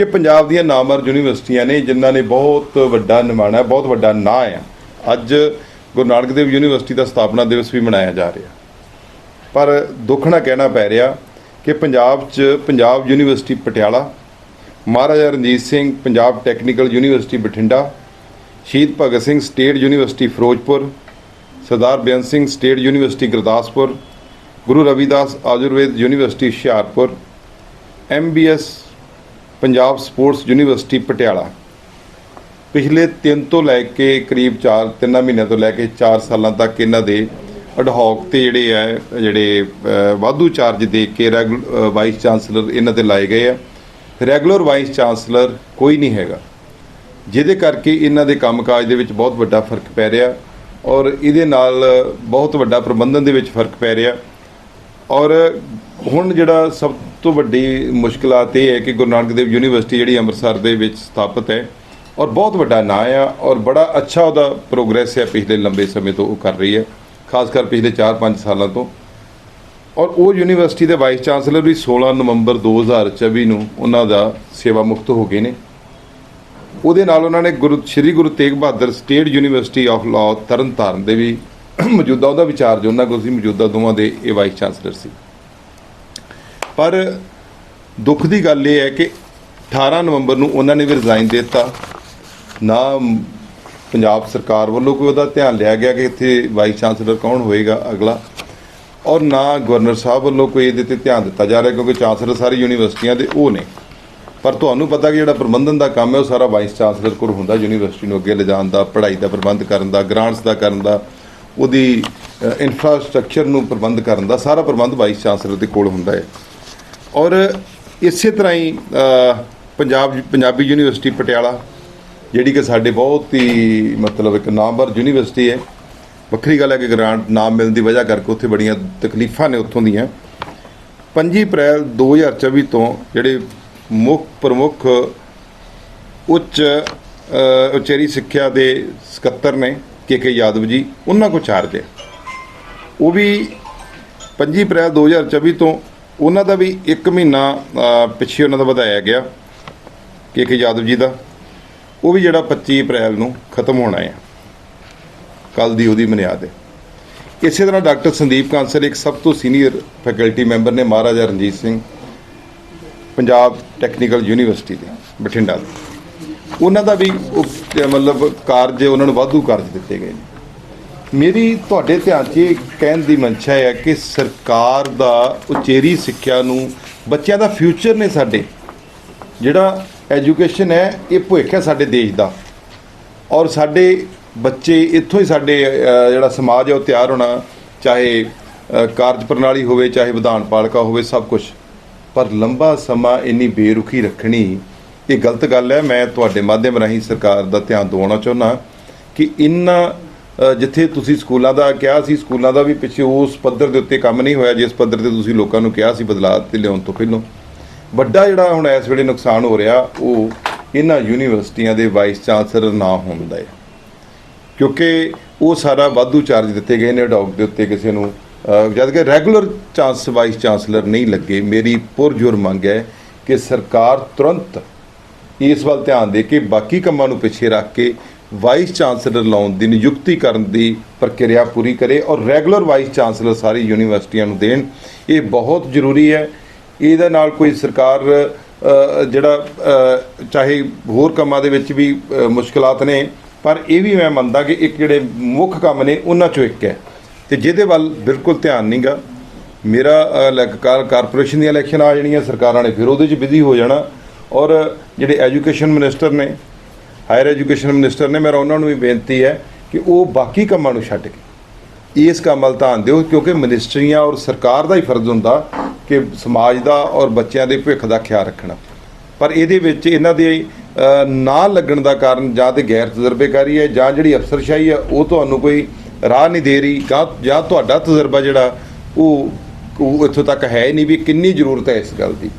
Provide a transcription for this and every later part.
ਇਹ ਪੰਜਾਬ ਦੀਆਂ ਨਾਮਵਰ ਯੂਨੀਵਰਸਿਟੀਆਂ ਨੇ ਜਿਨ੍ਹਾਂ ਨੇ ਬਹੁਤ ਵੱਡਾ ਨਿਮਾਣਾ, ਬਹੁਤ ਵੱਡਾ ਨਾਂ ਆ, ਅੱਜ ਗੁਰੂ ਨਾਨਕ ਦੇਵ ਯੂਨੀਵਰਸਿਟੀ ਦਾ ਸਥਾਪਨਾ ਦਿਵਸ ਵੀ ਮਨਾਇਆ ਜਾ ਰਿਹਾ। ਪਰ ਦੁੱਖ ਨਾਲ ਕਹਿਣਾ ਪੈ ਰਿਹਾ ਕਿ ਪੰਜਾਬ 'ਚ Punjab University Patiala, Maharaja Ranjit Singh Punjab Technical University Bathinda, Shaheed Bhagat Singh State University Firozpur, Sardar Beant Singh State University Gurdaspur, Guru Ravidas Ayurved University Hoshiarpur MBS Punjab Sports University Patiala. ਪਿਛਲੇ 3 ਤੋਂ ਲੈ ਕੇ ਕਰੀਬ 4 3 ਮਹੀਨਿਆਂ ਤੋਂ ਲੈ ਕੇ 4 ਸਾਲਾਂ ਤੱਕ ਇਹਨਾਂ ਦੇ ਅਡਹੌਕ ਤੇ ਜਿਹੜੇ ਆ, ਜਿਹੜੇ ਵਾਧੂ ਚਾਰਜ ਦੇ ਕੇ ਰੈਗੂਲ ਵਾਈਸ ਚਾਂਸਲਰ ਇਹਨਾਂ ਤੇ ਲਾਏ ਗਏ ਆ। ਰੈਗੂਲਰ ਵਾਈਸ ਚਾਂਸਲਰ ਕੋਈ ਨਹੀਂ ਹੈਗਾ। ਜਿਹਦੇ ਕਰਕੇ ਇਹਨਾਂ ਦੇ ਕੰਮਕਾਜ ਦੇ ਵਿੱਚ ਬਹੁਤ ਵੱਡਾ ਫ਼ਰਕ ਪੈ ਰਿਹਾ ਔਰ ਇਹਦੇ ਨਾਲ ਬਹੁਤ ਵੱਡਾ ਪ੍ਰਬੰਧਨ ਦੇ ਵਿੱਚ ਫ਼ਰਕ ਪੈ ਰਿਹਾ। ਔਰ ਹੁਣ ਜਿਹੜਾ ਸਭ ਤੋਂ ਵੱਡੀ ਮੁਸ਼ਕਲਾਤ ਇਹ ਹੈ ਕਿ ਗੁਰੂ ਨਾਨਕ ਦੇਵ ਯੂਨੀਵਰਸਿਟੀ ਜਿਹੜੀ ਅੰਮ੍ਰਿਤਸਰ ਦੇ ਵਿੱਚ ਸਥਾਪਿਤ ਹੈ ਔਰ ਬਹੁਤ ਵੱਡਾ ਨਾਂ ਆ ਔਰ ਬੜਾ ਅੱਛਾ ਉਹਦਾ ਪ੍ਰੋਗਰੈਸ ਹੈ ਪਿਛਲੇ ਲੰਬੇ ਸਮੇਂ ਤੋਂ ਉਹ ਕਰ ਰਹੀ ਹੈ, ਖਾਸ ਕਰ ਪਿਛਲੇ 4-5 ਸਾਲਾਂ ਤੋਂ। ਔਰ ਉਹ ਯੂਨੀਵਰਸਿਟੀ ਦੇ ਵਾਈਸ ਚਾਂਸਲਰ ਵੀ 16 ਨਵੰਬਰ 2024 ਨੂੰ ਉਹਨਾਂ ਦਾ ਸੇਵਾ ਮੁਕਤ ਹੋ ਗਏ ਨੇ। ਉਹਦੇ ਨਾਲ ਉਹਨਾਂ ਨੇ Guru, Sri Guru Tegh Bahadur State University of Law Tarn Taran ਦੇ ਵੀ ਮੌਜੂਦਾ ਉਹਦਾ ਵਿਚਾਰਜ ਉਹਨਾਂ ਕੋਲ ਸੀ, ਮੌਜੂਦਾ ਦੋਵਾਂ ਦੇ ਇਹ ਵਾਈਸ ਚਾਂਸਲਰ ਸੀ। ਪਰ ਦੁੱਖ ਦੀ ਗੱਲ ਇਹ ਹੈ ਕਿ 18 ਨਵੰਬਰ ਨੂੰ ਉਹਨਾਂ ਨੇ ਵੀ ਰਿਜ਼ਾਈਨ ਦੇ ਦਿੱਤਾ। ਨਾ ਪੰਜਾਬ ਸਰਕਾਰ ਵੱਲੋਂ ਕੋਈ ਉਹਦਾ ਧਿਆਨ ਲਿਆ ਗਿਆ ਕਿ ਇੱਥੇ ਵਾਈਸ ਚਾਂਸਲਰ ਕੌਣ ਹੋਏਗਾ ਅਗਲਾ, ਔਰ ਨਾ ਗਵਰਨਰ ਸਾਹਿਬ ਵੱਲੋਂ ਕੋਈ ਇਹਦੇ ਤੇ ਧਿਆਨ ਦਿੱਤਾ ਜਾ ਰਿਹਾ ਕਿਉਂਕਿ ਚਾਂਸਲਰ ਸਾਰੀ ਯੂਨੀਵਰਸਿਟੀਆਂ ਦੇ ਉਹ ਨੇ। ਪਰ ਤੁਹਾਨੂੰ ਪਤਾ ਕਿ ਜਿਹੜਾ ਪ੍ਰਬੰਧਨ ਦਾ ਕੰਮ ਹੈ, ਉਹ ਸਾਰਾ ਵਾਈਸ ਚਾਂਸਲਰ ਕੋਲ ਹੁੰਦਾ। ਯੂਨੀਵਰਸਿਟੀ ਨੂੰ ਅੱਗੇ ਲਿਜਾਣ ਦਾ, ਪੜ੍ਹਾਈ ਦਾ ਪ੍ਰਬੰਧ ਕਰਨ ਦਾ ਗ੍ਰਾਂਟਸ ਦਾ ਕਰਨ ਦਾ, ਉਹਦੀ ਇਨਫਰਾਸਟ੍ਰਕਚਰ ਨੂੰ ਪ੍ਰਬੰਧ ਕਰਨ ਦਾ, ਸਾਰਾ ਪ੍ਰਬੰਧ ਵਾਈਸ ਚਾਂਸਲਰ ਦੇ ਕੋਲ ਹੁੰਦਾ ਹੈ। ਔਰ ਇਸੇ ਤਰ੍ਹਾਂ ਹੀ ਪੰਜਾਬ, ਪੰਜਾਬੀ ਯੂਨੀਵਰਸਿਟੀ ਪਟਿਆਲਾ, ਜਿਹੜੀ ਕਿ ਸਾਡੇ ਬਹੁਤ ਹੀ ਮਤਲਬ ਇੱਕ ਨਾਮਵਰ ਯੂਨੀਵਰਸਿਟੀ ਹੈ। ਵੱਖਰੀ ਗੱਲ ਹੈ ਕਿ ਗ੍ਰਾਂਟ ਨਾ ਮਿਲਣ ਦੀ ਵਜ੍ਹਾ ਕਰਕੇ ਉੱਥੇ ਬੜੀਆਂ ਤਕਲੀਫਾਂ ਨੇ ਉੱਥੋਂ ਦੀਆਂ। 5 ਅਪ੍ਰੈਲ 2024 ਤੋਂ ਜਿਹੜੇ ਮੁੱਖ ਪ੍ਰਮੁੱਖ ਉੱਚ ਉਚੇਰੀ ਸਿੱਖਿਆ ਦੇ ਸਕੱਤਰ ਨੇ ਕੇ ਕੇ ਯਾਦਵ ਜੀ, ਉਹਨਾਂ ਕੋ ਚਾਰਜ ਹੈ। ਉਹ ਵੀ 5 ਅਪ੍ਰੈਲ 2024 ਤੋਂ ਉਹਨਾਂ ਦਾ ਵੀ 1 ਮਹੀਨਾ ਪਿੱਛੇ ਉਹਨਾਂ ਦਾ ਵਧਾਇਆ ਗਿਆ, ਕੇ ਕੇ ਯਾਦਵ ਜੀ ਦਾ। ਉਹ ਵੀ ਜਿਹੜਾ 25 ਅਪ੍ਰੈਲ ਨੂੰ ਖਤਮ ਹੋਣਾ ਹੈ। ਕੱਲ ਦੀ ਉਹਦੀ ਮਨਿਆਦ ਹੈ। ਇਸੇ ਤਰ੍ਹਾਂ ਡਾਕਟਰ ਸੰਦੀਪ ਕਾਂਸਲ ਇੱਕ ਸਭ ਤੋਂ ਸੀਨੀਅਰ ਫੈਕਲਟੀ ਮੈਂਬਰ ਨੇ, ਮਹਾਰਾਜਾ ਰਣਜੀਤ ਸਿੰਘ, ਪੰਜਾਬ ਟੈਕਨੀਕਲ ਯੂਨੀਵਰਸਿਟੀ ਦੇ, ਬਠਿੰਡਾ ਦੇ। ਉਹਨਾਂ ਦਾ ਵੀ ਮਤਲਬ ਕਾਰਜ ਉਹਨਾਂ ਨੂੰ ਵਾਧੂ ਕਾਰਜ ਦਿੱਤੇ ਗਏ ਨੇ। ਮੇਰੀ ਤੁਹਾਡੇ ਧਿਆਨ 'ਚ ਇਹ ਕਹਿਣ ਦੀ ਮਨਸ਼ਾ ਹੈ ਕਿ ਸਰਕਾਰ ਦਾ ਉਚੇਰੀ ਸਿੱਖਿਆ ਨੂੰ ਬੱਚਿਆਂ ਦਾ ਫਿਊਚਰ ਨੇ ਸਾਡੇ। ਜਿਹੜਾ ਐਜੂਕੇਸ਼ਨ ਹੈ, ਇਹ ਭਵਿੱਖ ਹੈ ਸਾਡੇ ਦੇਸ਼ ਦਾ। ਔਰ ਸਾਡੇ ਬੱਚੇ ਇੱਥੋਂ ਹੀ ਸਾਡੇ ਜਿਹੜਾ ਸਮਾਜ ਹੈ, ਉਹ ਤਿਆਰ ਹੋਣਾ, ਚਾਹੇ ਕਾਰਜ ਪ੍ਰਣਾਲੀ ਹੋਵੇ, ਚਾਹੇ ਵਿਧਾਨ ਪਾਲਿਕਾ ਹੋਵੇ, ਸਭ ਕੁਝ ਪਰ ਲੰਬਾ ਸਮਾਂ ਇੰਨੀ ਬੇਰੁਖੀ ਰੱਖਣੀ, ਇਹ ਗਲਤ ਗੱਲ ਹੈ। ਮੈਂ ਤੁਹਾਡੇ ਮਾਧਿਅਮ ਰਾਹੀਂ ਸਰਕਾਰ ਦਾ ਧਿਆਨ ਦਿਵਾਉਣਾ ਚਾਹੁੰਦਾ ਕਿ ਇਨ੍ਹਾਂ ਜਿੱਥੇ ਤੁਸੀਂ ਸਕੂਲਾਂ ਦਾ ਕਿਹਾ ਸੀ, ਸਕੂਲਾਂ ਦਾ ਵੀ ਪਿੱਛੇ ਉਸ ਪੱਧਰ ਦੇ ਉੱਤੇ ਕੰਮ ਨਹੀਂ ਹੋਇਆ, ਜਿਸ ਪੱਧਰ ਤੇ ਤੁਸੀਂ ਲੋਕਾਂ ਨੂੰ ਕਿਹਾ ਸੀ ਬਦਲਾਅ ਤੇ ਲਿਆਉਣ ਤੋਂ ਪਹਿਲਾਂ। ਵੱਡਾ ਜਿਹੜਾ ਹੁਣ ਇਸ ਵੇਲੇ ਨੁਕਸਾਨ ਹੋ ਰਿਹਾ, ਉਹ ਇਹਨਾਂ ਯੂਨੀਵਰਸਿਟੀਆਂ ਦੇ ਵਾਈਸ ਚਾਂਸਲਰ ਨਾ ਹੋਣ ਦਾ ਹੈ। ਕਿਉਂਕਿ ਉਹ ਸਾਰਾ ਵਾਧੂ ਚਾਰਜ ਦਿੱਤੇ ਗਏ ਨੇ ਡੌਗ ਦੇ ਉੱਤੇ ਕਿਸੇ ਨੂੰ। ਅਹ, ਜਦ ਕਿ ਰੈਗੂਲਰ ਚਾਂਸ ਵਾਈਸ ਚਾਂਸਲਰ ਨਹੀਂ ਲੱਗੇ, ਮੇਰੀ ਪੁਰਜੋਰ ਮੰਗ ਹੈ ਕਿ ਸਰਕਾਰ ਤੁਰੰਤ ਇਸ ਵੱਲ ਧਿਆਨ ਦੇ ਕੇ ਬਾਕੀ ਕੰਮਾਂ ਨੂੰ ਪਿੱਛੇ ਰੱਖ ਕੇ ਵਾਈਸ ਚਾਂਸਲਰ ਲਾਉਣ ਦੀ ਨਿਯੁਕਤੀ ਕਰਨ ਦੀ ਪ੍ਰਕਿਰਿਆ ਪੂਰੀ ਕਰੇ ਔਰ ਰੈਗੂਲਰ ਵਾਈਸ ਚਾਂਸਲਰ ਸਾਰੀ ਯੂਨੀਵਰਸਿਟੀਆਂ ਨੂੰ ਦੇਣ ਇਹ ਬਹੁਤ ਜ਼ਰੂਰੀ ਹੈ। ਇਹਦੇ ਨਾਲ ਕੋਈ ਸਰਕਾਰ ਜਿਹੜਾ ਚਾਹੇ ਹੋਰ ਕੰਮਾਂ ਦੇ ਵਿੱਚ ਵੀ ਅ, ਮੁਸ਼ਕਲਾਤ ਨੇ ਪਰ ਇਹ ਵੀ ਮੈਂ ਮੰਨਦਾ ਕਿ ਇੱਕ ਜਿਹੜੇ ਮੁੱਖ ਕੰਮ ਨੇ ਉਹਨਾਂ ਚੋਂ ਇੱਕ ਹੈ। ਤੇ ਜਿਹਦੇ ਵੱਲ ਬਿਲਕੁਲ ਧਿਆਨ ਨਹੀਂਗਾ ਮੇਰਾ ਅ, ਲ- ਕਾਰਪੋਰੇਸ਼ਨ ਦੀਆਂ ਇਲੈਕਸ਼ਨ ਆ ਜਾਣੀਆਂ ਸਰਕਾਰਾਂ ਨੇ ਫਿਰ ਉਹਦੇ 'ਚ ਬਿਜ਼ੀ ਹੋ ਜਾਣਾ। ਔਰ ਜਿਹੜੇ ਐਜੂਕੇਸ਼ਨ ਮਿਨਿਸਟਰ ਨੇ ਹਾਇਰ ਐਜੂਕੇਸ਼ਨ ਮਿਨਿਸਟਰ ਨੇ ਮੇਰਾ ਉਹਨਾਂ ਨੂੰ ਵੀ ਬੇਨਤੀ ਹੈ ਕਿ ਉਹ ਬਾਕੀ ਕੰਮਾਂ ਨੂੰ ਛੱਡ ਕੇ ਇਸ ਕੰਮ ਵੱਲ ਧਿਆਨ ਦਿਓ, ਕਿਉਂਕਿ ਮਿਨਿਸਟਰੀਆਂ ਔਰ ਸਰਕਾਰ ਦਾ ਹੀ ਫਰਜ਼ ਹੁੰਦਾ ਕਿ ਸਮਾਜ ਦਾ ਔਰ ਬੱਚਿਆਂ ਦੇ ਭਵਿੱਖ ਦਾ ਖਿਆਲ ਰੱਖਣਾ। ਪਰ ਇਹਦੇ ਵਿੱਚ ਇਹਨਾਂ ਦੇ ਨਾ ਲੱਗਣ ਦਾ ਕਾਰਨ ਜਾਂ ਤੇ ਗੈਰ ਤਜਰਬੇਕਾਰੀ ਹੈ ਜਾਂ ਜਿਹੜੀ ਅਫਸਰਸ਼ਾਹੀ ਹੈ, ਉਹ ਤੁਹਾਨੂੰ ਕੋਈ ਰਾਹ ਨਹੀਂ ਦੇ ਰਹੀ, ਜਾਂ ਤੁਹਾਡਾ ਤਜਰਬਾ ਜਿਹੜਾ, ਉਹ ਉਹ ਇੱਥੋਂ ਤੱਕ ਹੈ ਨਹੀਂ ਵੀ ਕਿੰਨੀ ਜ਼ਰੂਰਤ ਹੈ ਇਸ ਗੱਲ ਦੀ।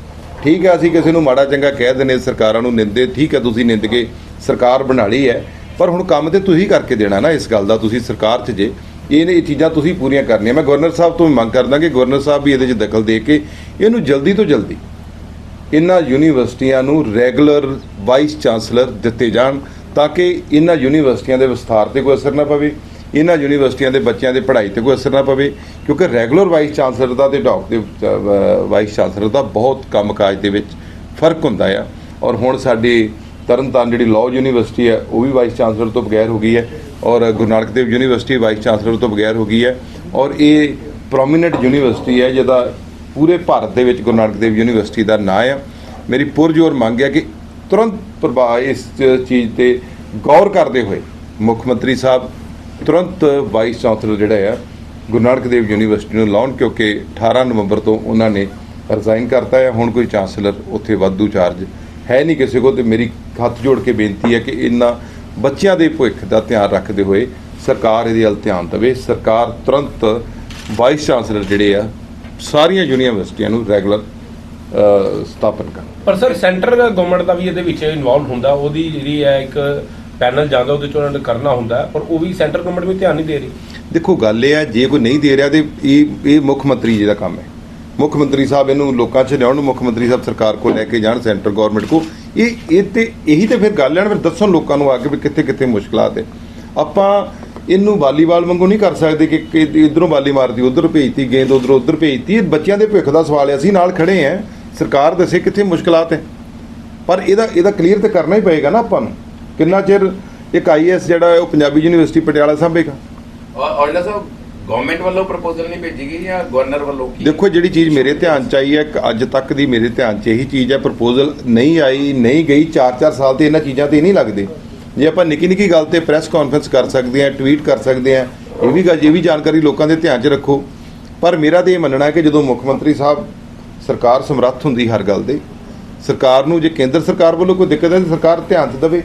ਠੀਕ ਹੈ, ਅਸੀਂ ਕਿਸੇ ਨੂੰ ਮਾੜਾ ਚੰਗਾ ਕਹਿ ਦਿੰਦੇ ਸਰਕਾਰਾਂ ਨੂੰ ਨਿੰਦੇ, ਠੀਕ ਹੈ, ਤੁਸੀਂ ਨਿੰਦ ਕੇ ਸਰਕਾਰ ਬਣਾ ਲਈ ਹੈ, ਪਰ ਹੁਣ ਕੰਮ ਤੇ ਤੁਸੀਂ ਕਰਕੇ ਦੇਣਾ ਨਾ ਇਸ ਗੱਲ ਦਾ, ਤੁਸੀਂ ਸਰਕਾਰ 'ਚ ਜੇ। ਇਹ ਨੇ ਇਹ ਚੀਜ਼ਾਂ ਤੁਸੀਂ ਪੂਰੀਆਂ ਕਰਨੀਆਂ। ਮੈਂ ਗਵਰਨਰ ਸਾਹਿਬ ਤੋਂ ਵੀ ਮੰਗ ਕਰਦਾ ਕਿ ਗਵਰਨਰ ਸਾਹਿਬ ਵੀ ਇਹਦੇ 'ਚ ਦਖਲ ਦੇ ਕੇ ਇਹਨੂੰ ਜਲਦੀ ਤੋਂ ਜਲਦੀ ਇਹਨਾਂ ਯੂਨੀਵਰਸਿਟੀਆਂ ਨੂੰ ਰੈਗੂਲਰ ਵਾਈਸ ਚਾਂਸਲਰ ਦਿੱਤੇ ਜਾਣ, ਤਾਂ ਕਿ ਇਹਨਾਂ ਯੂਨੀਵਰਸਿਟੀਆਂ ਦੇ ਵਿਸਥਾਰ ਤੇ ਕੋਈ ਅਸਰ ਨਾ ਪਵੇ, ਇਹਨਾਂ ਯੂਨੀਵਰਸਿਟੀਆਂ ਦੇ ਬੱਚਿਆਂ ਦੇ ਪੜ੍ਹਾਈ ਤੇ ਕੋਈ ਅਸਰ ਨਾ ਪਵੇ, ਕਿਉਂਕਿ ਰੈਗੂਲਰ ਵਾਈਸ ਚਾਂਸਲਰ ਦਾ ਤੇ ਡਾਕ ਦੇ ਵਾਈਸ ਚਾਂਸਲਰ ਦਾ ਬਹੁਤ ਕੰਮਕਾਜ ਦੇ ਵਿੱਚ ਫ਼ਰਕ ਹੁੰਦਾ ਆ। ਔਰ ਹੁਣ ਸਾਡੇ ਤਰਨਤਾਰਨ ਜਿਹੜੀ ਲਾਅ ਯੂਨੀਵਰਸਿਟੀ ਹੈ, ਉਹ ਵੀ ਵਾਈਸ ਚਾਂਸਲਰ ਤੋਂ ਬਗੈਰ ਹੋ ਗਈ ਹੈ ਔਰ Guru Nanak Dev university vice chancellor ਤੋਂ ਬਗੈਰ ਹੋ ਗਈ ਹੈ ਔਰ ਇਹ ਪ੍ਰੋਮਿਨੈਂਟ ਯੂਨੀਵਰਸਿਟੀ ਹੈ ਜਿਹਦਾ ਪੂਰੇ ਭਾਰਤ ਦੇ ਵਿੱਚ ਗੁਰੂ ਨਾਨਕ ਦੇਵ ਯੂਨੀਵਰਸਿਟੀ ਦਾ ਨਾਂ ਆ। ਮੇਰੀ ਪੁਰਜੋਰ ਮੰਗ ਹੈ ਕਿ ਤੁਰੰਤ ਪ੍ਰਭਾਵ ਇਸ ਚੀਜ਼ ਤੇ ਗੌਰ ਕਰਦੇ ਹੋਏ ਮੁੱਖ ਮੰਤਰੀ ਸਾਹਿਬ ਤੁਰੰਤ ਵਾਈਸ ਚਾਂਸਲਰ ਜਿਹੜਾ ਆ, ਗੁਰੂ ਨਾਨਕ ਦੇਵ ਯੂਨੀਵਰਸਿਟੀ ਨੂੰ ਲਾਉਣ ਕਿਉਂਕਿ 18 ਨਵੰਬਰ ਤੋਂ ਉਹਨਾਂ ਨੇ ਰਿਜ਼ਾਈਨ ਕਰਤਾ ਹੈ ਹੁਣ ਕੋਈ ਚਾਂਸਲਰ ਉੱਥੇ ਵਾਧੂ ਚਾਰਜ ਹੈ ਨਹੀਂ ਕਿਸੇ ਕੋਲ ਤੇ ਮੇਰੀ ਹੱਥ ਜੋੜ ਕੇ ਬੇਨਤੀ ਹੈ ਕਿ ਇਹਨਾਂ ਬੱਚਿਆਂ ਦੇ ਭਵਿੱਖ ਦਾ ਧਿਆਨ ਰੱਖਦੇ ਹੋਏ ਸਰਕਾਰ ਇਹਦੇ ਵੱਲ ਧਿਆਨ ਦੇਵੇ। ਸਰਕਾਰ ਤੁਰੰਤ ਵਾਈਸ ਚਾਂਸਲਰ ਜਿਹੜੇ ਆ ਸਾਰੀਆਂ ਯੂਨੀਵਰਸਿਟੀਆਂ ਨੂੰ ਰੈਗੂਲਰ ਸਥਾਪਨ ਕਰਨ। ਪਰ ਸਰ ਸੈਂਟਰ ਗਵਰਨਮੈਂਟ ਦਾ ਵੀ ਇਹਦੇ ਵਿੱਚ ਇਨਵੋਲਵ ਹੁੰਦਾ। ਉਹਦੀ ਜਿਹੜੀ ਹੈ ਇੱਕ ਪੈਨਲ ਜਾਂਦਾ ਉਹਦੇ ਚ ਉਹਨਾਂ ਨੇ ਕਰਨਾ ਹੁੰਦਾ ਪਰ ਉਹ ਵੀ ਸੈਂਟਰ ਗਵਰਨਮੈਂਟ ਵੀ ਧਿਆਨ ਨਹੀਂ ਦੇ ਰਹੀ। ਦੇਖੋ ਗੱਲ ਇਹ ਹੈ ਜੇ ਕੋਈ ਨਹੀਂ ਦੇ ਰਿਹਾ ਤੇ ਇਹ ਇਹ ਮੁੱਖ ਮੰਤਰੀ ਜੀ ਦਾ ਕੰਮ ਹੈ। ਮੁੱਖ ਮੰਤਰੀ ਸਾਹਿਬ ਇਹਨੂੰ ਲੋਕਾਂ 'ਚ ਲਿਆਉਣ ਮੁੱਖ ਮੰਤਰੀ ਸਾਹਿਬ ਸਰਕਾਰ ਕੋਲ ਲੈ ਕੇ ਜਾਣ, ਸੈਂਟਰ ਗਵਰਨਮੈਂਟ ਕੋ ਇਹ ਇਹ ਤੇ ਇਹੀ ਤੇ ਫਿਰ ਗੱਲ ਹੈ ਨਾ, ਫਿਰ ਦੱਸਣ ਲੋਕਾਂ ਨੂੰ ਆ ਕੇ ਵੀ ਕਿੱਥੇ ਕਿੱਥੇ ਮੁਸ਼ਕਲਾਂ ਹੈ ਆਪਾਂ ਇਹਨੂੰ ਵਾਲੀਬਾਲ ਵਾਂਗੂ ਨਹੀਂ ਕਰ ਸਕਦੇ ਕਿ ਕਿ ਇਧਰੋਂ ਵਾਲੀ ਮਾਰਦੀ, ਉਧਰ ਭੇਜਤੀ, ਗੇਂਦ ਉਧਰੋਂ ਉਧਰ ਭੇਜਤੀ। ਇਹ ਬੱਚਿਆਂ ਦੇ ਭਵਿੱਖ ਦਾ ਸਵਾਲ ਹੈ, ਅਸੀਂ ਨਾਲ ਖੜੇ ਆਂ ਸਰਕਾਰ ਦੱਸੇ ਕਿੱਥੇ ਮੁਸ਼ਕਲਾਂ ਹੈ ਪਰ ਇਹਦਾ ਇਹਦਾ ਕਲੀਅਰ ਤੇ ਕਰਨਾ ਹੀ ਪਏਗਾ ਨਾ ਆਪਾਂ ਨੂੰ। ਕਿੰਨਾ ਚਿਰ ਇੱਕ ਆਈਐਸ ਜਿਹੜਾ ਉਹ ਪੰਜਾਬੀ ਯੂਨੀਵਰਸਿਟੀ ਪਟਿਆਲਾ ਸਾਂਭੇਗਾ? ਔਰ ਔਰਲਾ ਸਾਹਿਬ ਗਵਰਨਮੈਂਟ ਵੱਲੋਂ ਪ੍ਰਪੋਜ਼ਲ ਨਹੀਂ ਭੇਜੀ ਗਈ ਜਾਂ ਗਵਰਨਰ ਵੱਲੋਂ ਕੀ? ਦੇਖੋ, ਜਿਹੜੀ ਚੀਜ਼ ਮੇਰੇ ਧਿਆਨ ਚ ਆਈ ਹੈ ਕਿ ਅੱਜ ਤੱਕ ਦੀ ਮੇਰੇ ਧਿਆਨ ਚ ਇਹੀ ਚੀਜ਼ ਹੈ ਪ੍ਰਪੋਜ਼ਲ ਨਹੀਂ ਆਈ, ਨਹੀਂ ਗਈ 4-4 ਸਾਲ ਤੇ ਇਹਨਾਂ ਚੀਜ਼ਾਂ ਤੇ ਨਹੀਂ ਲੱਗਦੇ। ਜੇ ਆਪਾਂ ਨਿੱਕੀ ਨਿੱਕੀ ਗੱਲ ਤੇ ਪ੍ਰੈਸ ਕਾਨਫਰੰਸ ਕਰ ਸਕਦੇ ਹਾਂ ਟਵੀਟ ਕਰ ਸਕਦੇ ਹਾਂ, ਇਹ ਵੀ ਗੱਲ, ਇਹ ਵੀ ਜਾਣਕਾਰੀ ਲੋਕਾਂ ਦੇ ਧਿਆਨ 'ਚ ਰੱਖੋ। ਪਰ ਮੇਰਾ ਤੇ ਇਹ ਮੰਨਣਾ ਹੈ ਕਿ ਜਦੋਂ ਮੁੱਖ ਮੰਤਰੀ ਸਾਹਿਬ ਸਰਕਾਰ ਸਮਰੱਥ ਹੁੰਦੀ ਹਰ ਗੱਲ ਦੇ ਸਰਕਾਰ ਨੂੰ ਜੇ ਕੇਂਦਰ ਸਰਕਾਰ ਵੱਲੋਂ ਕੋਈ ਦਿੱਕਤ ਹੈ, ਤਾਂ ਸਰਕਾਰ ਧਿਆਨ 'ਚ ਦੇਵੇ।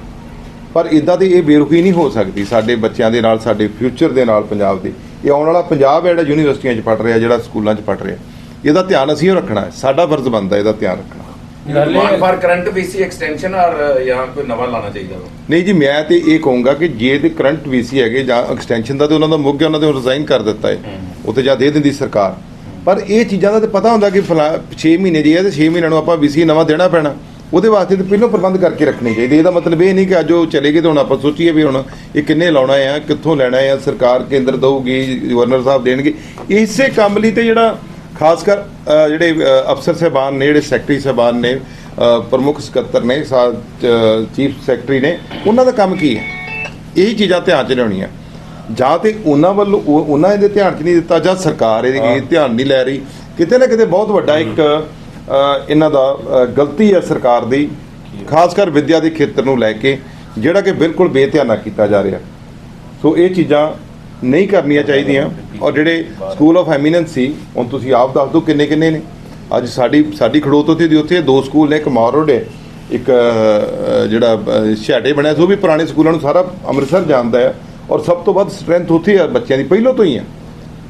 ਪਰ ਇਦਾਂ ਦੀ ਇਹ ਬੇਰੁਖੀ ਨਹੀਂ ਹੋ ਸਕਦੀ ਸਾਡੇ ਬੱਚਿਆਂ ਦੇ ਨਾਲ, ਸਾਡੇ ਫਿਊਚਰ ਦੇ ਨਾਲ ਪੰਜਾਬ ਦੇ। ਇਹ ਆਉਣ ਵਾਲਾ ਪੰਜਾਬ ਹੈ ਜਿਹੜਾ ਯੂਨੀਵਰਸਿਟੀਆਂ 'ਚ ਪੜ ਰਿਹਾ ਜਿਹੜਾ ਸਕੂਲਾਂ 'ਚ ਪੜ ਰਿਹਾ। ਇਹਦਾ ਧਿਆਨ ਅਸੀਂ ਹੀ ਰੱਖਣਾ ਹੈ ਸਾਡਾ ਫਰਜ਼ ਬਣਦਾ ਇਹਦਾ ਧਿਆਨ ਰੱਖਣਾ। Demand for current VC extension ਔਰ ਜਾਂ ਕੋਈ ਨਵਾਂ ਲਾਣਾ ਚਾਹੀਦਾ ਵਾ? ਨਹੀਂ ਜੀ ਮੈਂ ਤੇ ਇਹ ਕਹੂੰਗਾ ਕਿ ਜੇ ਤੇ ਕਰੰਟ ਵੀਸੀ ਹੈਗੇ ਜਾਂ ਐਕਸਟੈਂਸ਼ਨ ਦਾ ਤੇ ਉਹਨਾਂ ਦਾ ਮੁੱਕ ਗਿਆ ਉਹਨਾਂ ਦੇ ਰਿਜ਼ਾਈਨ ਕਰ ਦਿੱਤਾ ਹੈ। ਉੱਥੇ ਜਾਂ ਦੇ ਦਿੰਦੀ ਸਰਕਾਰ। ਪਰ ਇਹ ਚੀਜ਼ਾਂ ਦਾ ਤੇ ਪਤਾ ਹੁੰਦਾ ਕਿ 6 ਮਹੀਨੇ ਜੇ ਹੈ ਤੇ 6 ਮਹੀਨਿਆਂ ਨੂੰ ਆਪਾਂ ਵੀਸੀ ਨਵਾਂ ਦੇਣਾ ਪੈਣਾ। ਉਹਦੇ ਵਾਸਤੇ ਤੇ ਪਹਿਲਾਂ ਪ੍ਰਬੰਧ ਕਰਕੇ ਰੱਖਣੇ ਚਾਹੀਦੇ। ਇਹਦਾ ਮਤਲਬ ਇਹ ਨਹੀਂ ਕਿ ਅੱਜ ਉਹ ਚਲੇ ਗਏ ਤੇ ਹੁਣ ਆਪਾਂ ਸੋਚੀਏ ਵੀ ਹੁਣ ਇਹ ਕਿੰਨੇ ਲਾਉਣਾ ਹੈ ਕਿੱਥੋਂ ਲੈਣਾ ਹੈ ਸਰਕਾਰ ਕੇਂਦਰ ਦਊਗੀ ਗਵਰਨਰ ਸਾਹਿਬ ਦੇਣਗੇ। ਇਸੇ ਕੰਮ ਲਈ ਤੇ ਜਿਹੜਾ ਖਾਸ ਕਰ ਜਿਹੜੇ ਅਫਸਰ ਸਹਿਬਾਨ ਨੇ ਜਿਹੜੇ ਸੈਕਟਰੀ ਸਹਿਬਾਨ ਨੇ ਪ੍ਰਮੁੱਖ ਸਕੱਤਰ ਨੇ ਚੀਫ ਸੈਕਟਰੀ ਨੇ ਉਹਨਾਂ ਦਾ ਕੰਮ ਕੀ ਹੈ? ਇਹੀ ਚੀਜ਼ਾਂ ਧਿਆਨ 'ਚ ਲਿਆਉਣੀਆਂ। ਜਾਂ ਤੇ ਉਹਨਾਂ ਵੱਲੋਂ ਉਹ- ਉਹਨਾਂ ਇਹਦੇ ਧਿਆਨ 'ਚ ਨਹੀਂ ਦਿੱਤਾ ਜਾਂ ਸਰਕਾਰ ਇਹਦੇ ਇਹ ਧਿਆਨ ਨਹੀਂ ਲੈ ਰਹੀ। ਕਿਤੇ ਨਾ ਕਿਤੇ ਬਹੁਤ ਵੱਡਾ ਇੱਕ ਇਹਨਾਂ ਦਾ ਗਲਤੀ ਹੈ ਸਰਕਾਰ ਦੀ ਖਾਸ ਕਰ ਵਿੱਦਿਆ ਦੇ ਖੇਤਰ ਨੂੰ ਲੈ ਕੇ ਜਿਹੜਾ ਕਿ ਬਿਲਕੁਲ ਬੇਧਿਆਨਾ ਕੀਤਾ ਜਾ ਰਿਹਾ। ਸੋ ਇਹ ਚੀਜ਼ਾਂ ਨਹੀਂ ਕਰਨੀਆਂ ਚਾਹੀਦੀਆਂ ਔਰ ਜਿਹੜੇ ਸਕੂਲ ਆਫ ਐਮੀਨੈਂਸ ਸੀ ਹੁਣ ਤੁਸੀਂ ਆਪ ਦੱਸ ਦਿਓ ਕਿੰਨੇ ਕਿੰਨੇ ਨੇ। ਅੱਜ ਸਾਡੀ ਸਾਡੀ ਖੜੋਤ ਉੱਥੇ ਦੀ ਉੱਥੇ ਦੋ ਸਕੂਲ ਨੇ ਇੱਕ ਮਾਰ ਹੈ ਇੱਕ ਜਿਹੜਾ ਅ, ਛਾਟੇ ਬਣਿਆ ਸੋ ਵੀ ਪੁਰਾਣੇ ਸਕੂਲਾਂ ਨੂੰ ਸਾਰਾ ਅੰਮ੍ਰਿਤਸਰ ਜਾਣਦਾ ਹੈ ਔਰ ਸਭ ਤੋਂ ਵੱਧ ਸਟਰੈਂਥ ਉੱਥੇ ਹੈ ਬੱਚਿਆਂ ਦੀ ਪਹਿਲਾਂ ਤੋਂ ਹੀ ਹੈ।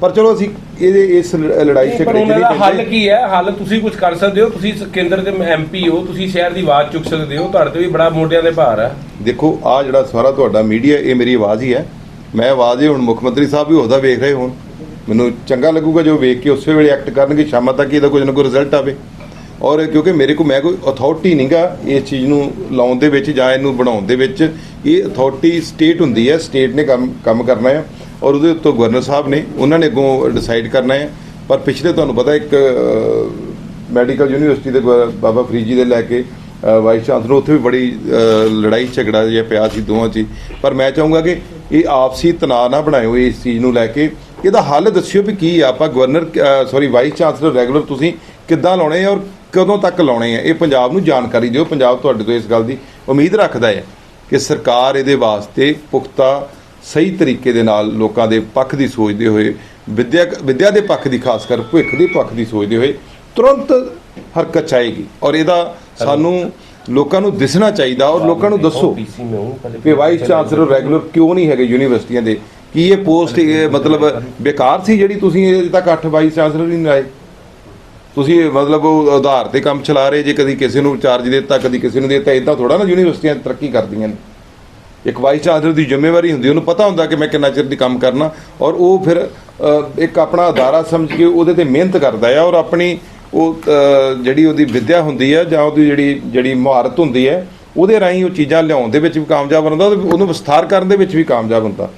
ਪਰ ਚਲੋ ਅਸੀਂ ਇਹਦੇ ਇਸ ਲ- ਲੜਾਈ ਪਰ ਝਗੜੇ 'ਚ ਉਹਨਾਂ ਨਹੀਂ ਦਾ ਹੱਲ ਕੀ ਹੈ? ਹੱਲ ਤੁਸੀਂ ਕੁਝ ਕਰ ਸਕਦੇ ਹੋ ਤੁਸੀਂ ਸ- ਕੇਂਦਰ ਦੇ ਐਮਪੀ ਹੋ ਤੁਸੀਂ ਸ਼ਹਿਰ ਦੀ ਆਵਾਜ਼ ਚੁੱਕ ਸਕਦੇ ਹੋ ਤੁਹਾਡੇ ਤੇ ਵੀ ਬੜਾ ਮੋਢਿਆਂ ਦੇ ਭਾਰ ਹੈ। ਦੇਖੋ ਆ ਜਿਹੜਾ ਸਾਰਾ ਤੁਹਾਡਾ ਮੀਡੀਆ ਇਹ ਮੇਰੀ ਆਵਾਜ਼ ਹੀ ਹੈ। ਮੈਂ ਆਵਾਜ਼ ਹੀ ਹੁਣ ਮੁੱਖ ਮੰਤਰੀ ਸਾਹਿਬ ਵੀ ਉਹਦਾ ਵੇਖ ਰਹੇ ਹੋਣ। ਮੈਨੂੰ ਚੰਗਾ ਲੱਗੂਗਾ ਜੋ ਵੇਖ ਕੇ ਉਸੇ ਵੇਲੇ ਐਕਟ ਕਰਨਗੇ ਸ਼ਾਮਾਂ ਤੱਕ ਇਹਦਾ ਕੁਝ ਨਾ ਕੋਈ ਰਿਜ਼ਲਟ ਆਵੇ। ਔਰ ਕਿਉਂਕਿ ਮੇਰੇ ਕੋਲ ਮੈਂ ਕੋਈ ਅਥਾਰਟੀ ਨਹੀਂਗਾ ਇਸ ਚੀਜ਼ ਨੂੰ ਲਾਉਣ ਦੇ ਵਿੱਚ ਜਾਂ ਇਹਨੂੰ ਬਣਾਉਣ ਦੇ ਵਿੱਚ। ਇਹ ਅਥਾਰਟੀ ਸਟੇਟ ਹੁੰਦੀ ਹੈ ਸਟੇਟ ਨੇ ਕੰਮ ਕੰਮ ਕਰਨਾ ਹੈ। ਔਰ ਉਹਦੇ ਉੱਤੋਂ ਗਵਰਨਰ ਸਾਹਿਬ ਨੇ, ਉਹਨਾਂ ਨੇ ਅੱਗੋਂ ਡਿਸਾਈਡ ਕਰਨਾ ਹੈ। ਪਰ ਪਿਛਲੇ ਤੁਹਾਨੂੰ ਪਤਾ ਇੱਕ ਮੈਡੀਕਲ ਯੂਨੀਵਰਸਿਟੀ ਦੇ ਗਵਰ- ਬਾਬਾ ਫਰੀਦ ਜੀ ਦੇ ਲੈ ਕੇ ਵਾਈਸ ਚਾਂਸਲਰ ਉੱਥੇ ਵੀ ਬੜੀ ਲੜਾਈ, ਝਗੜਾ ਜਿਹਾ ਪਿਆ ਸੀ ਦੋਵਾਂ 'ਚ ਪਰ ਮੈਂ ਚਾਹੂੰਗਾ ਕਿ ਇਹ ਆਪਸੀ ਤਣਾਅ ਨਾ ਬਣਾਇਓ ਇਸ ਚੀਜ਼ ਨੂੰ ਲੈ ਕੇ। ਇਹਦਾ ਹੱਲ ਦੱਸਿਓ ਵੀ ਕੀ ਆ। ਆਪਾਂ governor sorry vice chancellor regular ਤੁਸੀਂ ਕਿੱਦਾਂ ਲਾਉਣੇ ਆ ਔਰ ਕਦੋਂ ਤੱਕ ਲਾਉਣੇ ਆ। ਇਹ ਪੰਜਾਬ ਨੂੰ ਜਾਣਕਾਰੀ ਦਿਓ। ਪੰਜਾਬ ਤੁਹਾਡੇ ਤੋਂ ਇਸ ਗੱਲ ਦੀ ਉਮੀਦ ਰੱਖਦਾ ਹੈ ਕਿ ਸਰਕਾਰ ਇਹਦੇ ਵਾਸਤੇ ਪੁਖਤਾ ਸਹੀ ਤਰੀਕੇ ਦੇ ਨਾਲ ਲੋਕਾਂ ਦੇ ਪੱਖ ਦੀ ਸੋਚਦੇ ਹੋਏ ਵਿਦਿਆ ਵਿੱਦਿਆ ਦੇ ਪੱਖ ਦੀ ਖਾਸ ਕਰ ਭਵਿੱਖ ਦੇ ਪੱਖ ਦੀ ਸੋਚਦੇ ਹੋਏ ਤੁਰੰਤ ਹਰਕਤ ਚਾਹੀਗੀ ਔਰ ਇਹਦਾ ਸਾਨੂੰ ਲੋਕਾਂ ਨੂੰ ਦਿਸਣਾ ਚਾਹੀਦਾ ਔਰ ਲੋਕਾਂ ਨੂੰ ਦੱਸੋ ਕਿ ਵਾਈਸ ਚਾਂਸਲਰ ਰੈਗੂਲਰ ਕਿਉਂ ਨਹੀਂ ਹੈਗੇ ਯੂਨੀਵਰਸਿਟੀਆਂ ਦੇ? ਕੀ ਇਹ ਪੋਸਟ ਇਹ ਮਤਲਬ ਬੇਕਾਰ ਸੀ ਜਿਹੜੀ ਤੁਸੀਂ ਅਜੇ ਤੱਕ 8 ਵਾਈਸ ਚਾਂਸਲਰ ਨਹੀਂ ਲਾਏ ਤੁਸੀਂ ਮਤਲਬ ਉਹ ਆਧਾਰ ਤੇ ਕੰਮ ਚਲਾ ਰਹੇ ਜੇ ਕਦੀ ਕਿਸੇ ਨੂੰ ਚਾਰਜ ਦੇ ਦਿੱਤਾ ਕਦੀ ਕਿਸੇ ਨੂੰ ਦਿੱਤਾ ਇਦਾਂ ਥੋੜਾ ਨਾ ਯੂਨੀਵਰਸਿਟੀਆਂ ਤਰੱਕੀ ਕਰਦੀਆਂ ਨੇ। ਇੱਕ ਵਾਈਸ ਚਾਂਸਲਰ ਦੀ ਜ਼ਿੰਮੇਵਾਰੀ ਹੁੰਦੀ, ਉਹਨੂੰ ਪਤਾ ਹੁੰਦਾ ਕਿ ਮੈਂ ਕਿੰਨਾ ਚਿਰ ਦੀ ਕੰਮ ਕਰਨਾ, ਔਰ ਉਹ ਫਿਰ ਇੱਕ ਆਪਣਾ ਅਦਾਰਾ ਸਮਝ ਕੇ ਉਹਦੇ ਤੇ ਮਿਹਨਤ ਕਰਦਾ ਹੈ ਔਰ ਆਪਣੀ ਉਹ ਜਿਹੜੀ ਉਹਦੀ ਵਿੱਦਿਆ ਹੁੰਦੀ ਹੈ ਜਾਂ ਉਹਦੀ ਜਿਹੜੀ ਜਿਹੜੀ ਮੁਹਾਰਤ ਹੁੰਦੀ ਹੈ, ਉਹਦੇ ਰਾਹੀਂ ਉਹ ਚੀਜ਼ਾਂ ਲਿਆਉਣ ਦੇ ਵਿੱਚ ਵੀ ਕਾਮਯਾਬ ਹੁੰਦਾ ਤੇ ਉਹਨੂੰ ਵਿਸਥਾਰ ਕਰਨ ਦੇ ਵਿੱਚ ਵੀ ਕਾਮਯਾਬ ਹੁੰਦਾ।